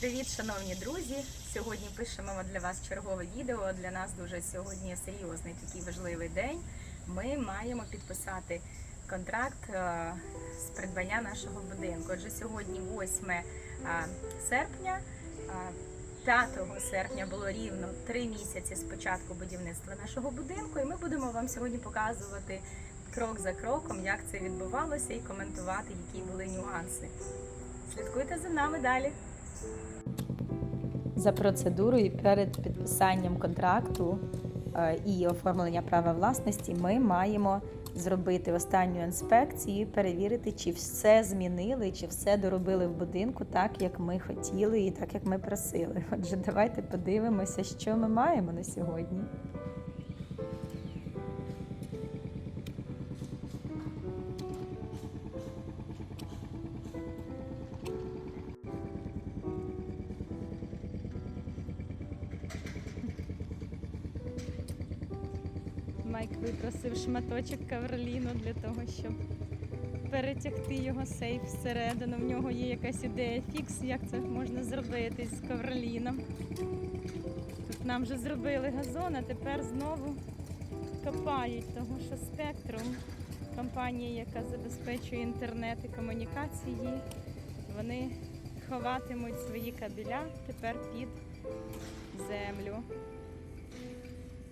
Привіт, шановні друзі! Сьогодні пишемо для вас чергове відео. Для нас дуже сьогодні серйозний такий важливий день. Ми маємо підписати контракт е, з придбання нашого будинку. Отже, сьогодні 8 е, серпня. Е, 5 серпня було рівно три місяці з початку будівництва нашого будинку, і ми будемо вам сьогодні показувати крок за кроком, як це відбувалося, і коментувати, які були нюанси. Слідкуйте за нами далі. За процедурою перед підписанням контракту е, і оформлення права власності ми маємо зробити останню інспекцію, перевірити, чи все змінили, чи все доробили в будинку так, як ми хотіли, і так, як ми просили. Отже, давайте подивимося, що ми маємо на сьогодні. Майк випросив шматочок кавроліну для того, щоб перетягти його сейф всередину. В нього є якась ідея фікс, як це можна зробити з кавроліном. Тут нам вже зробили газон, а тепер знову копають, тому що спектрум, компанія, яка забезпечує інтернет і комунікації, вони ховатимуть свої кабеля тепер під землю.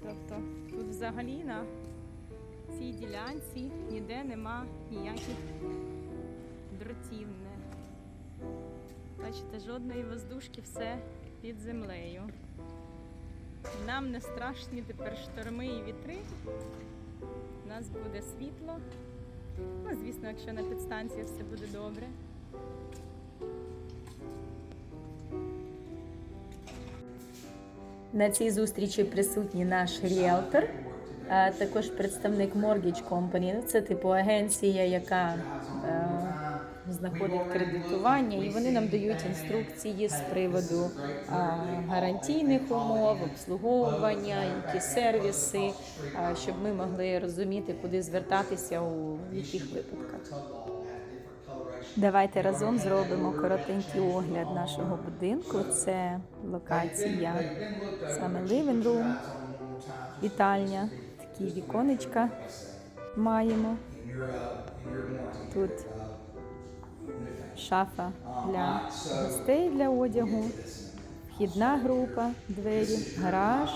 Тобто тут взагалі на цій ділянці ніде нема ніяких дротів. Не. Бачите, жодної воздушки, все під землею. Нам не страшні тепер шторми і вітри. У нас буде світло. Ну, звісно, якщо на підстанції все буде добре. На цій зустрічі присутній наш ріелтор, а також представник Mortgage Company. Ну, Це типу агенція, яка е, знаходить кредитування, і вони нам дають інструкції з приводу е, гарантійних умов, обслуговування, які сервіси, е, щоб ми могли розуміти, куди звертатися у яких випадках. Давайте разом зробимо коротенький огляд нашого будинку. Це локація саме living room, вітальня, такі віконечка маємо. Тут шафа для гостей для одягу, вхідна група, двері, гараж.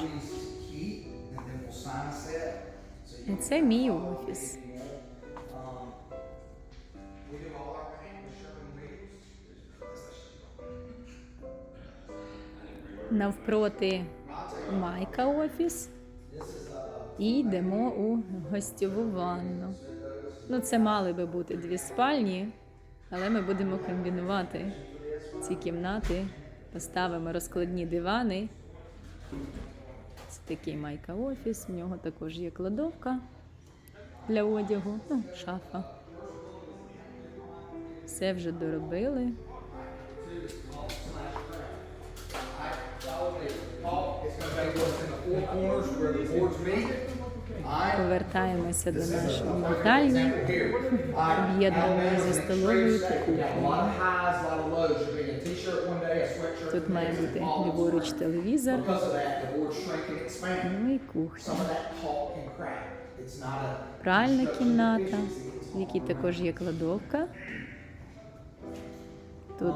І це мій офіс. Навпроти Майка офіс. І йдемо у гостьову ванну. Ну, це мали би бути дві спальні, але ми будемо комбінувати ці кімнати. Поставимо розкладні дивани. Це такий Майка офіс. В нього також є кладовка для одягу, ну, шафа. Все вже доробили. Повертаємося до нашої вітальні, об'єднаної зі столовою та кухнею. Тут має бути ліворуч телевізор, ну і кухня. Пральна кімната, в якій також є кладовка. Тут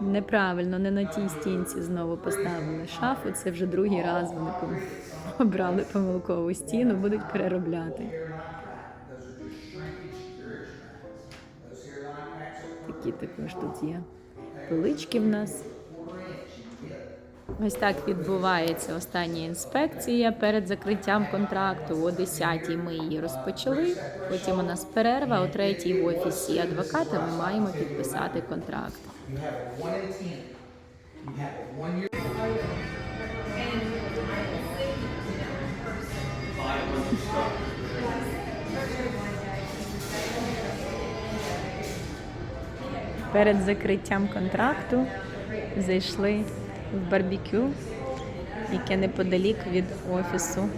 неправильно, не на тій стінці знову поставили шафу. Це вже другий раз вони обрали помилкову стіну, будуть переробляти. Такі також тут є полички в нас. Ось так відбувається остання інспекція перед закриттям контракту. О 10-й ми її розпочали. Потім у нас перерва, о 3-й в офісі адвоката ми маємо підписати контракт. Перед закриттям контракту зайшли в барбекю, яке неподалік від офісу,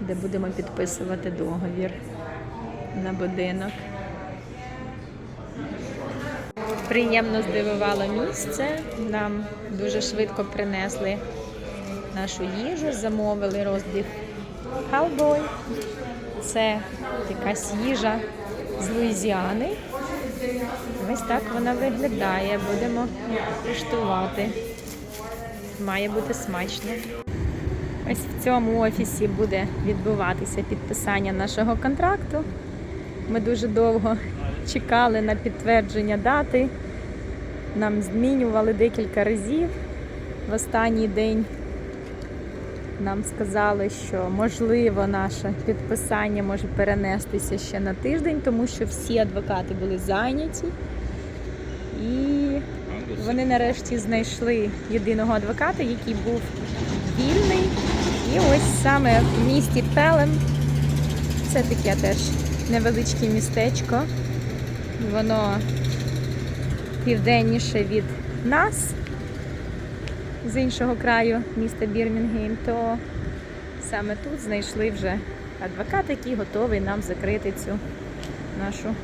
де будемо підписувати договір на будинок. приємно здивувало місце. Нам дуже швидко принесли нашу їжу, замовили розбіг Cowboy. Це якась їжа з Луїзіани. Ось так вона виглядає. Будемо куштувати. Має бути смачно. Ось в цьому офісі буде відбуватися підписання нашого контракту. Ми дуже довго чекали на підтвердження дати. Нам змінювали декілька разів. В останній день нам сказали, що можливо наше підписання може перенестися ще на тиждень, тому що всі адвокати були зайняті. І вони нарешті знайшли єдиного адвоката, який був вільний. І ось саме в місті Пелем, це таке теж невеличке містечко. Воно південніше від нас, з іншого краю міста Бірмінгем, то саме тут знайшли вже адвокат, який готовий нам закрити цю нашу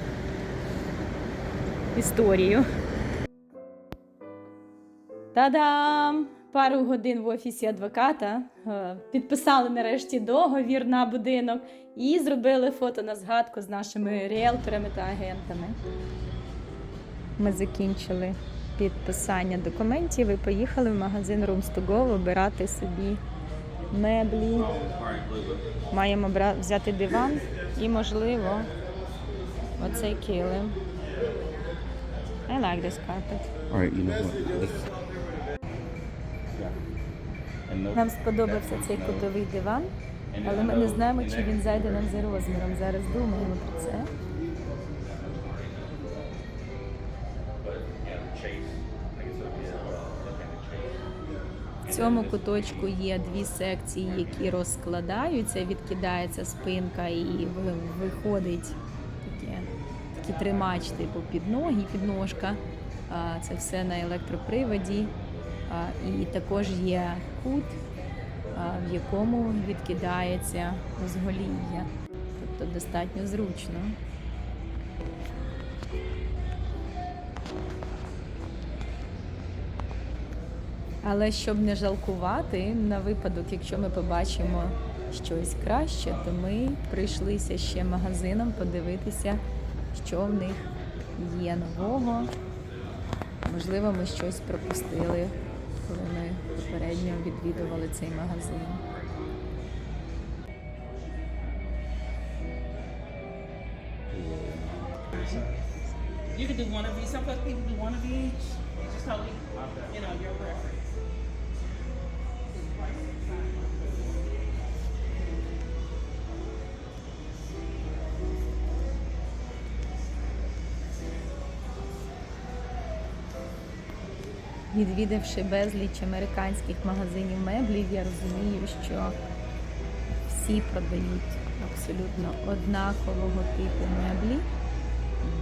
історію. Та-дам! Пару годин в офісі адвоката е, підписали нарешті договір на будинок і зробили фото на згадку з нашими ріелторами та агентами. Ми закінчили підписання документів і поїхали в магазин Rooms to Go вибирати собі меблі. Маємо взяти диван і, можливо, оцей килим. I like this carpet. All right, you know what? Нам сподобався цей кутовий диван, але ми не знаємо, чи він зайде нам за розміром. Зараз думаємо про це. В цьому куточку є дві секції, які розкладаються, відкидається спинка і ви- виходить таке, такий тримач, типу підноги, підножка. А, Це все на електроприводі. І також є кут, в якому відкидається узголів'я. Тобто достатньо зручно. Але щоб не жалкувати, на випадок, якщо ми побачимо щось краще, то ми прийшлися ще магазином подивитися, що в них є нового. Можливо, ми щось пропустили, попередньо відвідували цей магазин. You can do one of each. Some people do one of each. It's just totally, you know, your preference. Відвідавши безліч американських магазинів меблів, я розумію, що всі продають абсолютно однакового типу меблі.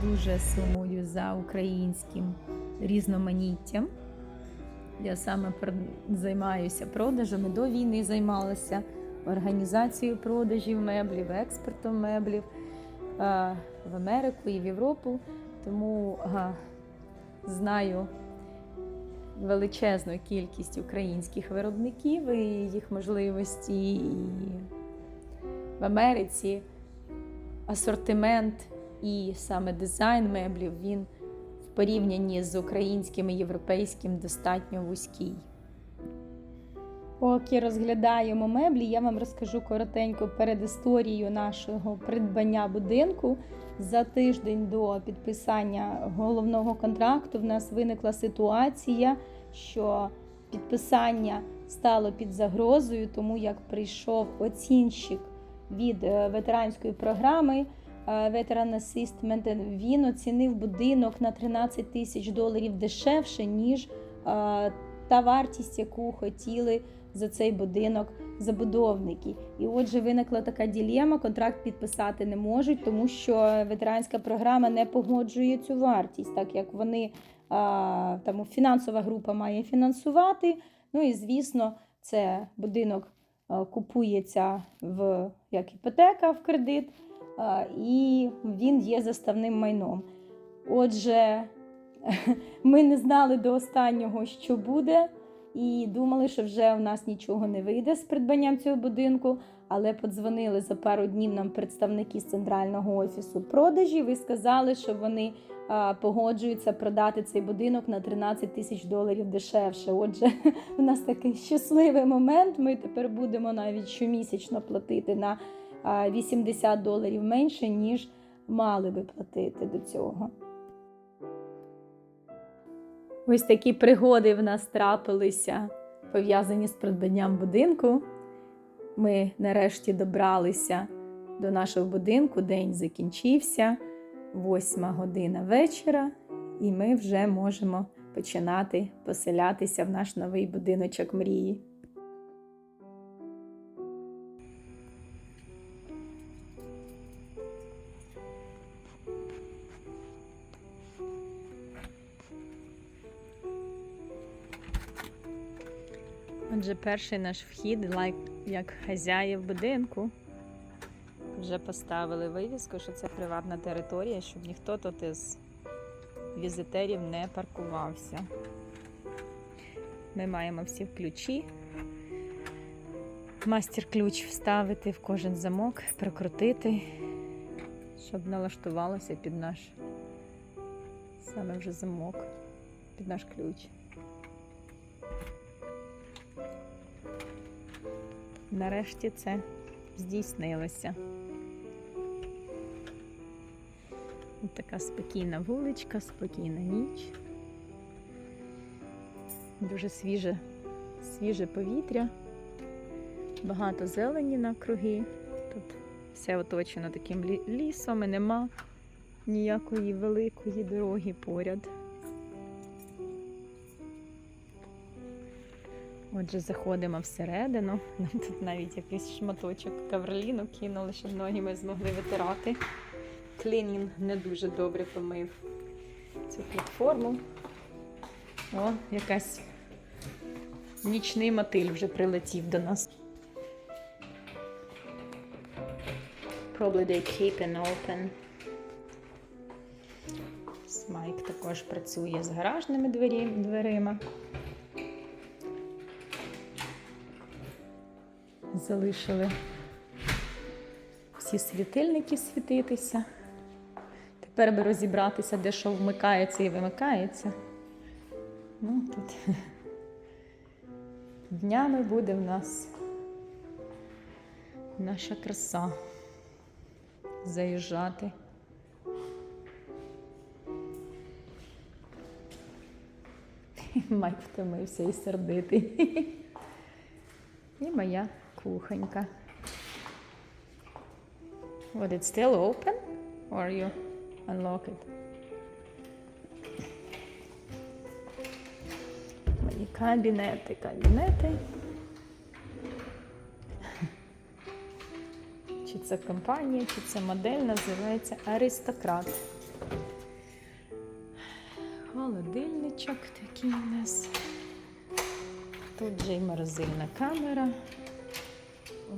Дуже сумую за українським різноманіттям. Я саме займаюся продажами. До війни займалася організацією продажів меблів, експортом меблів в Америку і в Європу. Тому знаю величезну кількість українських виробників і їх можливості і в Америці асортимент і саме дизайн меблів він в порівнянні з українським і європейським достатньо вузький. Поки розглядаємо меблі, я вам розкажу коротенько перед історією нашого придбання будинку. За тиждень до підписання головного контракту в нас виникла ситуація, що підписання стало під загрозою, тому як прийшов оцінщик від е, ветеранської програми е, Veteran Assistment, він оцінив будинок на 13 тисяч доларів дешевше, ніж е, та вартість, яку хотіли за цей будинок забудовники. І отже, виникла така ділема, контракт підписати не можуть, тому що ветеранська програма не погоджує цю вартість, так як вони а, там фінансова група має фінансувати. Ну і звісно, це будинок купується в як іпотека в кредит, а, і він є заставним майном. Отже, Ми не знали до останнього, що буде, і думали, що вже у нас нічого не вийде з придбанням цього будинку. Але подзвонили за пару днів нам представники з центрального офісу продажів і сказали, що вони погоджуються продати цей будинок на 13 тисяч доларів дешевше. Отже, у нас такий щасливий момент. Ми тепер будемо навіть щомісячно платити на а, 80 доларів менше, ніж мали би платити до цього. Ось такі пригоди в нас трапилися, пов'язані з придбанням будинку. Ми нарешті добралися до нашого будинку, день закінчився, восьма година вечора, і ми вже можемо починати поселятися в наш новий будиночок мрії. Отже, перший наш вхід, лайк як хазяїв будинку. Вже поставили вивіску, що це приватна територія, щоб ніхто тут із візитерів не паркувався. Ми маємо всі ключі. Мастер-ключ вставити в кожен замок, прокрутити, щоб налаштувалося під наш саме вже замок, під наш ключ. Нарешті це здійснилося. Ось така спокійна вуличка, спокійна ніч. Дуже свіже, свіже повітря, багато зелені навкруги. Тут все оточено таким лісом і нема ніякої великої дороги поряд. Отже, заходимо всередину. Нам тут навіть якийсь шматочок кавроліну кинули, щоб ноги ми змогли витирати. Клінінг не дуже добре помив цю платформу. О, якась нічний мотиль вже прилетів до нас. Probably they keep an open. Майк також працює з гаражними двері, дверима. Залишили всі світильники світитися. Тепер би розібратися, де що вмикається і вимикається. Ну, тут днями буде в нас наша краса заїжджати. Майк втомився і сердитий. І моя кухонька. Would it still open? Or you unlock it? Мої кабінети, кабінети. Чи це компанія, чи це модель називається Аристократ. Холодильничок такий у нас. Тут же й морозильна камера.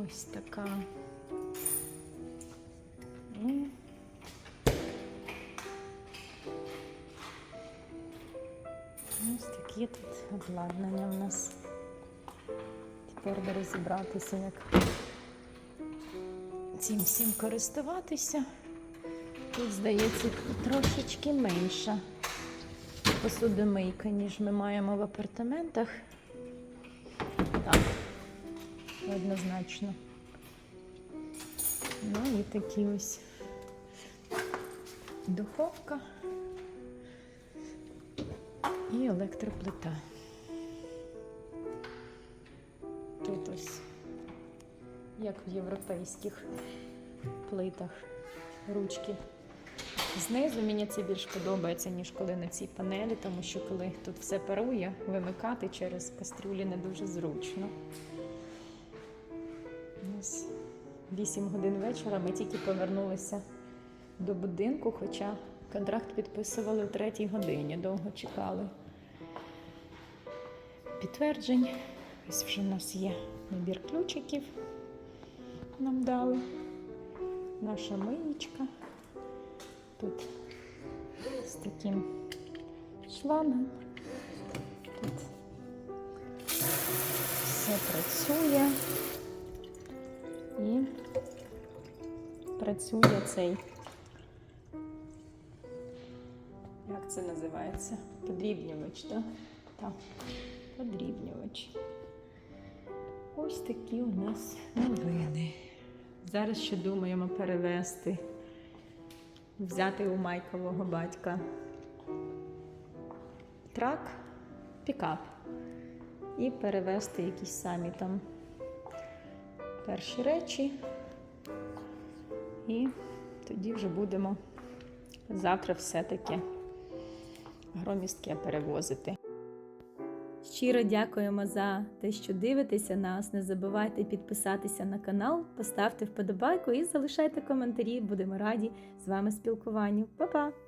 Ось така. Ну. Ось такі тут обладнання в нас. Тепер би розібратися, як цим всім користуватися. Тут, здається, трошечки менша посудомийка, ніж ми маємо в апартаментах. Так, однозначно. Ну і такі ось духовка і електроплита. Тут ось, як в європейських плитах, ручки. Знизу мені це більш подобається, ніж коли на цій панелі, тому що коли тут все парує, вимикати через кастрюлі не дуже зручно. Ось 8 годин вечора ми тільки повернулися до будинку, хоча контракт підписували о 3 годині, довго чекали. Підтверджень. Ось вже в нас є набір ключиків. Нам дали. Наша миєчка. Тут з таким шланги. Тут все працює. І працює цей. Як це називається? Подрібнювач, так? Так, подрібнювач. Ось такі у нас новини. Зараз ще думаємо перевезти, взяти у Майкового батька трак, пікап і перевезти якісь самі там перші речі. І тоді вже будемо завтра все-таки громістке перевозити. Щиро дякуємо за те, що дивитеся нас. Не забувайте підписатися на канал, поставте вподобайку і залишайте коментарі. Будемо раді з вами спілкуванню. Па-па!